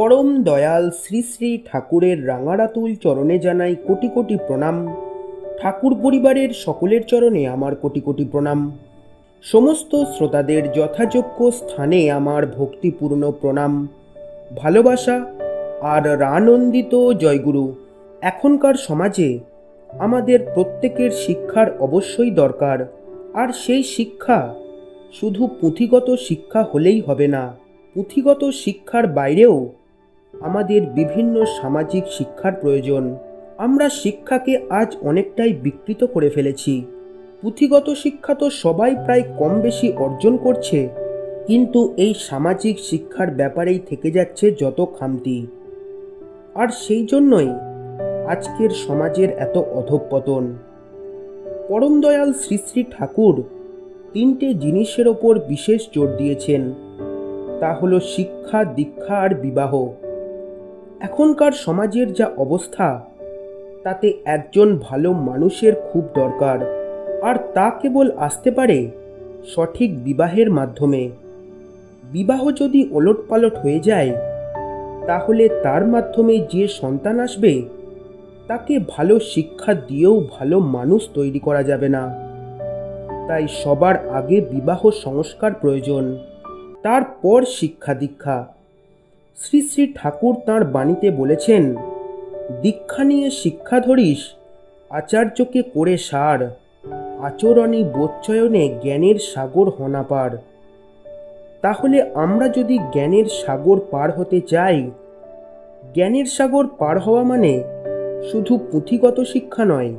পরম দয়াল শ্রী শ্রী ঠাকুরের রাঙারাতুল চরণে জানাই কোটি কোটি প্রণাম। ঠাকুর পরিবারের সকলের চরণে আমার কোটি কোটি প্রণাম। সমস্ত শ্রোতাদের যথাযোগ্য স্থানে আমার ভক্তিপূর্ণ প্রণাম। ভালোবাসা আর রানন্দিত জয়গুরু, এখনকার সমাজে আমাদের প্রত্যেকের শিক্ষার অবশ্যই দরকার, আর সেই শিক্ষা শুধু পুঁথিগত শিক্ষা হলেই হবে না, পুঁথিগত শিক্ষার বাইরেও আমাদের বিভিন্ন সামাজিক শিক্ষার প্রয়োজন। আমরা শিক্ষাকে আজ অনেকটাই বিকৃত করে ফেলেছি। পুঁথিগত শিক্ষা তো সবাই প্রায় কম বেশি অর্জন করছে। কিন্তু এই সামাজিক শিক্ষার ব্যাপারেই থেকে যাচ্ছে যত খামতি। আর সেই জন্যই আজকের সমাজের এত অধঃপতন। পরম দয়াল শ্রী শ্রী ঠাকুর তিনটে জিনিসের ওপর বিশেষ জোর দিয়েছেন। তা হলো শিক্ষা, দীক্ষা আর বিবাহ। এখনকার সমাজের যা অবস্থা, তাতে একজন ভালো মানুষের খুব দরকার। আর তা কেবল আসতে পারে সঠিক বিবাহের মাধ্যমে। বিবাহ যদি ওলটপালট হয়ে যায়, তাহলে তার মাধ্যমে যে সন্তান আসবে, তাকে ভালো শিক্ষা দিয়েও ভালো মানুষ তৈরি করা যাবে না। তাই সবার আগে বিবাহ সংস্কার প্রয়োজন, তারপর শিক্ষা দীক্ষা। শ্রী শ্রী ঠাকুর তাঁর বাণীতে বলেছেন, দীক্ষা নিয়ে শিক্ষা ধরিস, আচার্যকে করে সার। আচরণী বোধচয়নে জ্ঞানের সাগর হনা পার। তাহলে আমরা যদি জ্ঞানের সাগর পার হতে চাই, জ্ঞানের সাগর পার হওয়া মানে শুধু পুঁথিগত শিক্ষা নয়,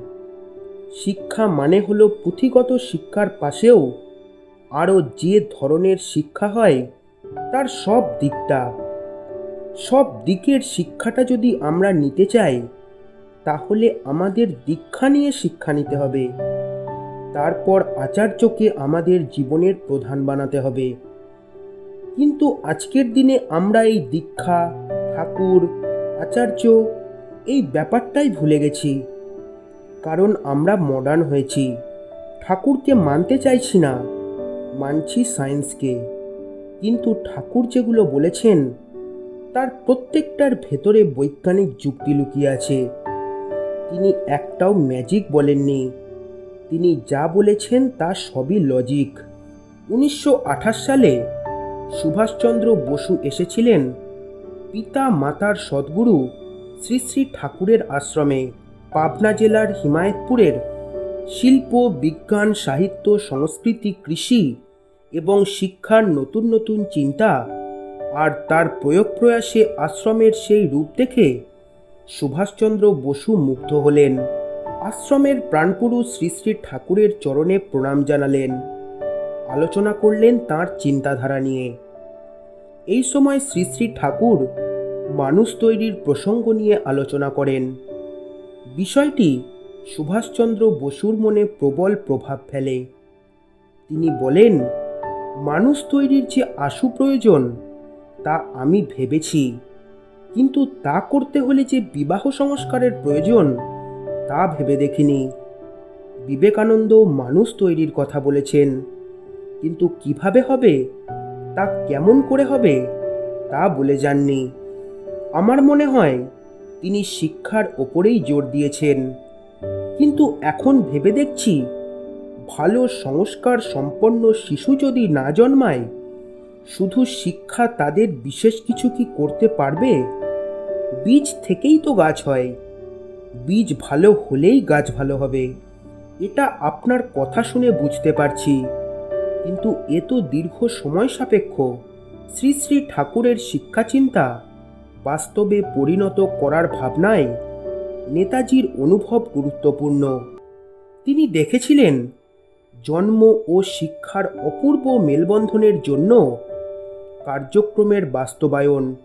শিক্ষা মানে হলো পুঁথিগত শিক্ষার পাশেও আরও যে ধরনের শিক্ষা হয়, তার সব দিকটা। সব দিকের শিক্ষাটা যদি আমরা নিতে চাই, তাহলে আমাদের দীক্ষা নিয়ে শিক্ষা নিতে হবে। তারপর আচার্যকে আমাদের জীবনের প্রধান বানাতে হবে। কিন্তু আজকের দিনে আমরা এই দীক্ষা, ঠাকুর, আচার্য এই ব্যাপারটাই ভুলে গেছি। কারণ আমরা মডার্ন হয়েছি। ঠাকুরকে মানতে চাইছি না। মানছি সায়েন্সকে কিন্তু ঠাকুর যেগুলো বলেছেন তার প্রত্যেকটার ভেতরে বৈজ্ঞানিক যুক্তি লুকিয়ে আছে। তিনি একটাও ম্যাজিক বলেননি। তিনি যা বলেছেন তা সবই লজিক। উনিশশো আঠাশ সালে সুভাষচন্দ্র বসু এসেছিলেন পিতা মাতার সদ্গুরু শ্রী শ্রী ঠাকুরের আশ্রমে পাবনা জেলার হিমায়তপুরের শিল্প, বিজ্ঞান, সাহিত্য, সংস্কৃতি, কৃষি এবং শিক্ষার নতুন নতুন চিন্তা আর তার প্রয়োগ প্রয়াসে আশ্রমের সেই রূপ দেখে সুভাষচন্দ্র বসু মুগ্ধ হলেন। আশ্রমের প্রাণপুরুষ শ্রী শ্রী ঠাকুরের চরণে প্রণাম জানালেন। আলোচনা করলেন তার চিন্তাধারা নিয়ে। এই সময় শ্রী শ্রী ঠাকুর মানুষ তৈরির প্রসঙ্গ নিয়ে আলোচনা করেন। বিষয়টি সুভাষচন্দ্র বসুর মনে প্রবল প্রভাব ফেলে। তিনি বলেন, মানুষ তৈরির যে আশু প্রয়োজন তা আমি ভেবেছি। কিন্তু তা করতে হলে যে বিবাহ সংস্কারের প্রয়োজন, তা ভেবে দেখিনি। বিবেকানন্দ মানুষ তৈরির কথা বলেছেন। কিন্তু কীভাবে হবে, তা কেমন করে হবে, তা বলে যাননি। আমার মনে হয়, তিনি শিক্ষার ওপরেই জোর দিয়েছেন। কিন্তু এখন ভেবে দেখছি, ভালো সংস্কার সম্পন্ন শিশু যদি না জন্মায় শুধু শিক্ষা তাদের বিশেষ কিছু কি করতে পারবে? বীজ থেকেই তো গাছ হয়। বীজ ভালো হলেই গাছ ভালো হবে। এটা আপনার কথা শুনে বুঝতে পারছি। কিন্তু এ তো দীর্ঘ সময় সাপেক্ষ। শ্রী শ্রী ঠাকুরের শিক্ষা চিন্তা বাস্তবে পরিণত করার ভাবনায় নেতাজির অনুভব গুরুত্বপূর্ণ। তিনি দেখেছিলেন, জন্ম ও শিক্ষার অপূর্ব মেলবন্ধনের জন্য কার্যক্রমের বাস্তবায়ন।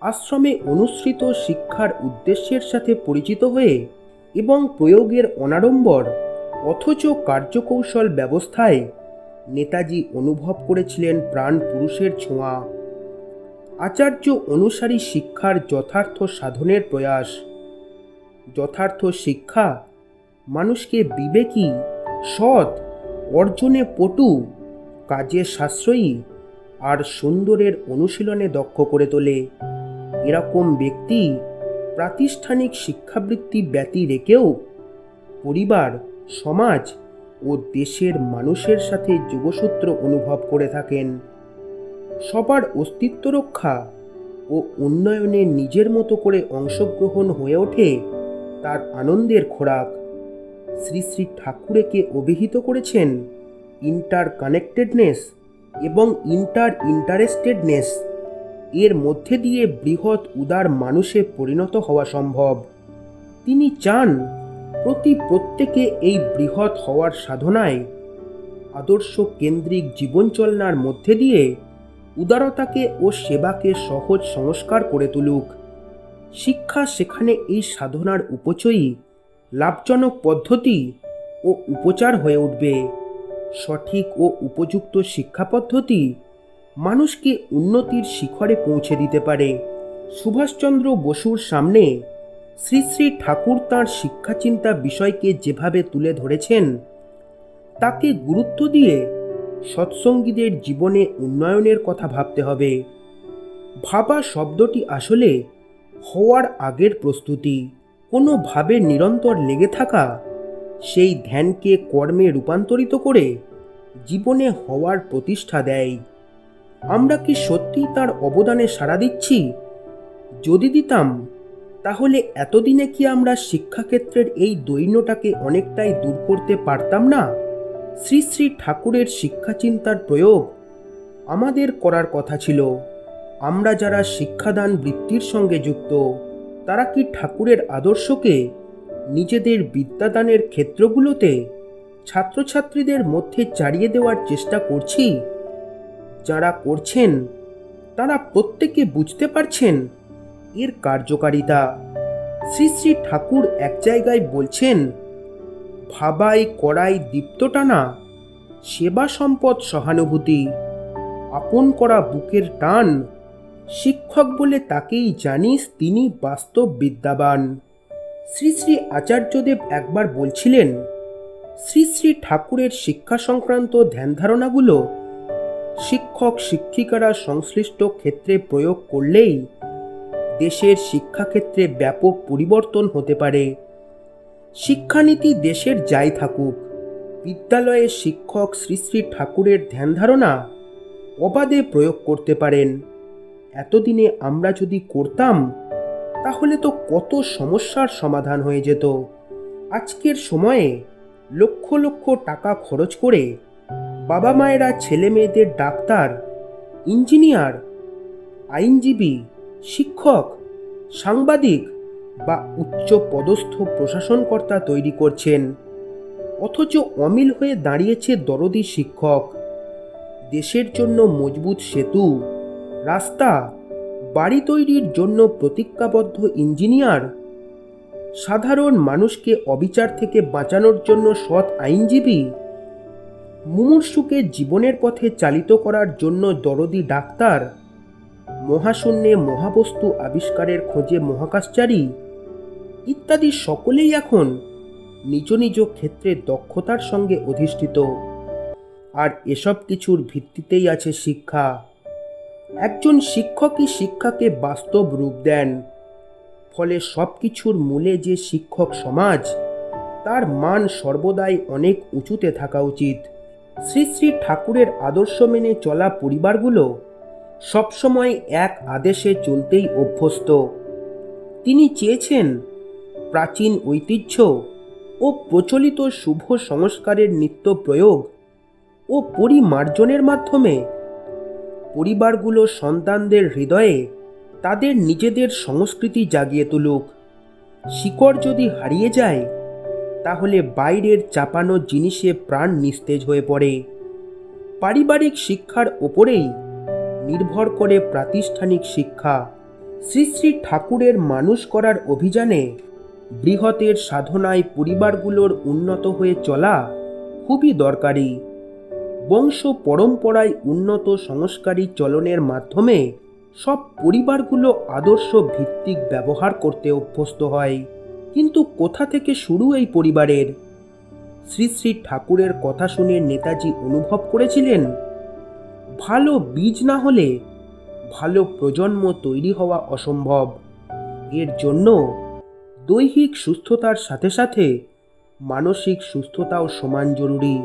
আশ্রমে অনুসৃত শিক্ষার উদ্দেশ্যের সাথে পরিচিত হয়ে এবং প্রয়োগের অনাড়ম্বর অথচ কার্যকৌশল ব্যবস্থায় নেতাজি অনুভব করেছিলেন প্রাণ পুরুষের ছোঁয়া। আচার্য অনুসারী শিক্ষার যথার্থ সাধনের প্রয়াস। যথার্থ শিক্ষা মানুষকে বিবেকী, সৎ, অর্জনে পটু, কাজে সাশ্রয়ী আর সুন্দরের অনুশীলনে দক্ষ করে তোলে। এরকম ব্যক্তি প্রাতিষ্ঠানিক শিক্ষাবৃত্তি ব্যতি রেখেও পরিবার, সমাজ ও দেশের মানুষের সাথে যোগসূত্র অনুভব করে থাকেন। সবার অস্তিত্ব রক্ষা ও উন্নয়নে নিজের মতো করে অংশগ্রহণ হয়ে ওঠে তার আনন্দের খোরাক। শ্রী শ্রী ঠাকুরেকে অভিহিত করেছেন ইন্টার কানেক্টেডনেস এবং ইন্টার ইন্টারেস্টেডনেস এর মধ্যে দিয়ে বৃহৎ উদার মানুষে পরিণত হওয়া সম্ভব। তিনি চান প্রতি প্রত্যেকে এই বৃহৎ হওয়ার সাধনায় আদর্শ কেন্দ্রিক জীবনচলনার মধ্যে দিয়ে উদারতাকে ও সেবাকে সহজ সংস্কার করে তুলুক। শিক্ষা সেখানে এই সাধনার উপচয়ী লাভজনক পদ্ধতি ও উপচার হয়ে উঠবে। সঠিক ও উপযুক্ত শিক্ষা পদ্ধতি মানুষকে উন্নতির শিখরে পৌঁছে দিতে পারে। সুভাষচন্দ্র বসুর সামনে শ্রী শ্রী ঠাকুর তাঁর শিক্ষাচিন্তা বিষয়কে যেভাবে তুলে ধরেছেন, তাকে গুরুত্ব দিয়ে সৎসঙ্গীদের জীবনে উন্নয়নের কথা ভাবতে হবে। ভাবা শব্দটি আসলে হওয়ার আগের প্রস্তুতি, কোনোভাবে নিরন্তর লেগে থাকা সেই ধ্যানকে কর্মে রূপান্তরিত করে জীবনে হওয়ার প্রতিষ্ঠা দেয়। আমরা কি সত্যি তার অবদানে সাড়া দিচ্ছি? যদি দিতাম, তাহলে এতদিনে কি আমরা শিক্ষাক্ষেত্রের এই দৈন্যটাকে অনেকটাই দূর করতে পারতাম না? শ্রী শ্রী ঠাকুরের শিক্ষাচিন্তার প্রয়োগ আমাদের করার কথা ছিল। আমরা যারা শিক্ষাদান বৃত্তির সঙ্গে যুক্ত, তারা কি ঠাকুরের আদর্শকে নিজেদের বিদ্যাদানের ক্ষেত্রগুলোতে ছাত্রছাত্রীদের মধ্যে চাড়িয়ে দেওয়ার চেষ্টা করছি। যারা করছেন, তারা প্রত্যেকে বুঝতে পারছেন এর কার্যকারিতা। শ্রী শ্রী ঠাকুর এক জায়গায় বলছেন ভাবাই করাই দীপ্ত টানা, সেবা সম্পদ সহানুভূতি। আপন করা বুকের টান, শিক্ষক বলে তাকেই জানিস তিনি বাস্তব বিদ্যাবান। শ্রী শ্রী আচার্যদেব একবার বলছিলেন, শ্রী শ্রী ঠাকুরের শিক্ষা সংক্রান্ত ধ্যান ধারণাগুলো শিক্ষক শিক্ষিকারা সংশ্লিষ্ট ক্ষেত্রে প্রয়োগ করলেই দেশের শিক্ষাক্ষেত্রে ব্যাপক পরিবর্তন হতে পারে। শিক্ষানীতি দেশের যাই থাকুক বিদ্যালয়ে শিক্ষক শ্রী শ্রী ঠাকুরের ধ্যান ধারণা অবাধে প্রয়োগ করতে পারেন। এতদিনে আমরা যদি করতাম তাহলে তো কত সমস্যার সমাধান হয়ে যেত। আজকের সময়ে লক্ষ লক্ষ টাকা খরচ করে বাবা মায়েরা ছেলে মেয়েদের ডাক্তার, ইঞ্জিনিয়ার, আইনজীবী, শিক্ষক, সাংবাদিক বা উচ্চ পদস্থ প্রশাসনকর্তা তৈরি করছেন। অথচ অমিল হয়ে দাঁড়িয়েছে দরদি শিক্ষক। দেশের জন্য মজবুত সেতু, রাস্তা বাড়ি তৈরির জন্য প্রতিজ্ঞাবদ্ধ ইঞ্জিনিয়ার? সাধারণ মানুষকে অবিচার থেকে বাঁচানোর জন্য সৎ আইনজীবী? মুমূর্ষুকে জীবনের পথে চালিত করার জন্য দরদি ডাক্তার? মহাশূন্যে মহাবস্তু আবিষ্কারের খোঁজে মহাকাশচারী? ইত্যাদি সকলেই এখন নিজ নিজ ক্ষেত্রে দক্ষতার সঙ্গে অধিষ্ঠিত। আর এসব কিছুর ভিত্তিতেই আছে শিক্ষা। একজন শিক্ষকই শিক্ষাকে বাস্তব রূপ দেন। ফলে সব কিছুর মূলে যে শিক্ষক সমাজ, তার মান সর্বদাই অনেক উঁচুতে থাকা উচিত। শ্রী শ্রী ঠাকুরের আদর্শ মেনে চলা পরিবারগুলো সবসময় এক আদেশে চলতেই অভ্যস্ত। তিনি চেয়েছেন প্রাচীন ঐতিহ্য ও প্রচলিত শুভ সংস্কারের নিত্য প্রয়োগ ও পরিমার্জনের মাধ্যমে পরিবারগুলো সন্তানদের হৃদয়ে তাদের নিজেদের সংস্কৃতি জাগিয়ে তুলুক। শিকড় যদি হারিয়ে যায়, তাহলে বাইরের চাপানো জিনিসে প্রাণ নিস্তেজ হয়ে পড়ে। পারিবারিক শিক্ষার ওপরেই নির্ভর করে প্রাতিষ্ঠানিক শিক্ষা। শ্রী শ্রী ঠাকুরের মানুষ করার অভিযানে বৃহতের সাধনায় পরিবারগুলোর উন্নত হয়ে চলা খুবই দরকারি। বংশ পরম্পরায় উন্নত সংস্কারী চলনের মাধ্যমে সব পরিবারগুলো আদর্শ ভিত্তিক ব্যবহার করতে অভ্যস্ত হয়। কিন্তু কোথা থেকে শুরু এই পরিবারের? শ্রী শ্রী ঠাকুরের কথা শুনে নেতাজি অনুভব করেছিলেন, ভালো বীজ না হলে ভালো প্রজন্ম তৈরি হওয়া অসম্ভব। এর জন্য দৈহিক সুস্থতার সাথে সাথে মানসিক সুস্থতাও সমান জরুরি।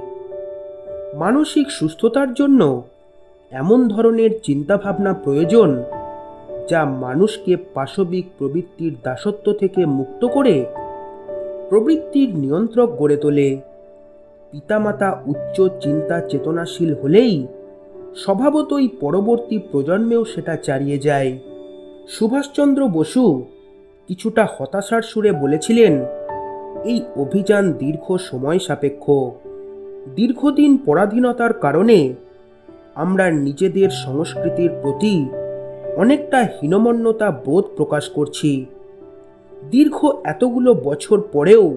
মানসিক সুস্থতার জন্য এমন ধরনের চিন্তাভাবনা প্রয়োজন যা মানুষকে পাশবিক প্রবৃত্তির দাসত্ব থেকে মুক্ত করে প্রবৃত্তির নিয়ন্ত্রক গড়ে তোলে। পিতামাতা উচ্চ চিন্তা চেতনাশীল হলেই স্বভাবতই পরবর্তী প্রজন্মেও সেটা চালিয়ে যায়। সুভাষচন্দ্র বসু কিছুটা হতাশার সুরে বলেছিলেন, এই অভিযান দীর্ঘ সময় সাপেক্ষ। দীর্ঘদিন পরাধীনতার কারণে আমরা নিজেদের সংস্কৃতির প্রতি অনেকটা হীনমন্যতা বোধ প্রকাশ করছি। দীর্ঘ এতগুলো বছর পরেও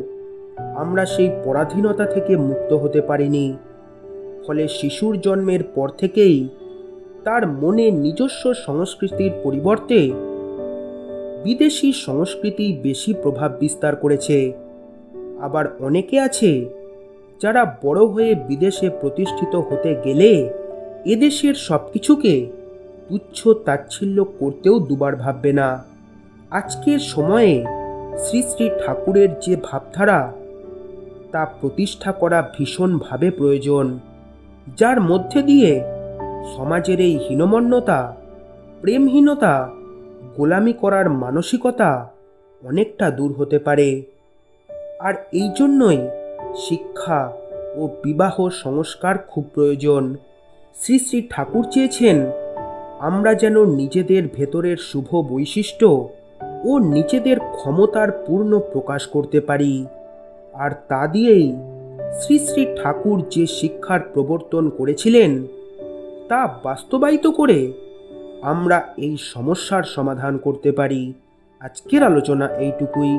আমরা সেই পরাধীনতা থেকে মুক্ত হতে পারিনি। ফলে শিশুর জন্মের পর থেকেই তার মনে নিজস্ব সংস্কৃতির পরিবর্তে বিদেশি সংস্কৃতি বেশি প্রভাব বিস্তার করেছে। আবার অনেকে আছে যারা বড় হয়ে বিদেশে প্রতিষ্ঠিত হতে গেলে এদেশের সব কিছুকে তুচ্ছ তাচ্ছিল্য করতেও দুবার ভাববে না। আজকের সময়ে শ্রী শ্রী ঠাকুরের যে ভাবধারা, তা প্রতিষ্ঠা করা ভীষণভাবে প্রয়োজন, যার মধ্যে দিয়ে সমাজের এই হীনমন্যতা, প্রেমহীনতা, গোলামি করার মানসিকতা অনেকটা দূর হতে পারে। আর এই জন্যই শিক্ষা ও বিবাহ সংস্কার খুব প্রয়োজন। শ্রী শ্রী ঠাকুর চেয়েছেন, আমরা যেন নিজেদের ভেতরের শুভ বৈশিষ্ট্য ও নিজেদের ক্ষমতার পূর্ণ প্রকাশ করতে পারি। আর তা দিয়েই শ্রী শ্রী ঠাকুর যে শিক্ষার প্রবর্তন করেছিলেন, তা বাস্তবায়িত করে আমরা এই সমস্যার সমাধান করতে পারি। আজকের আলোচনা এইটুকুই।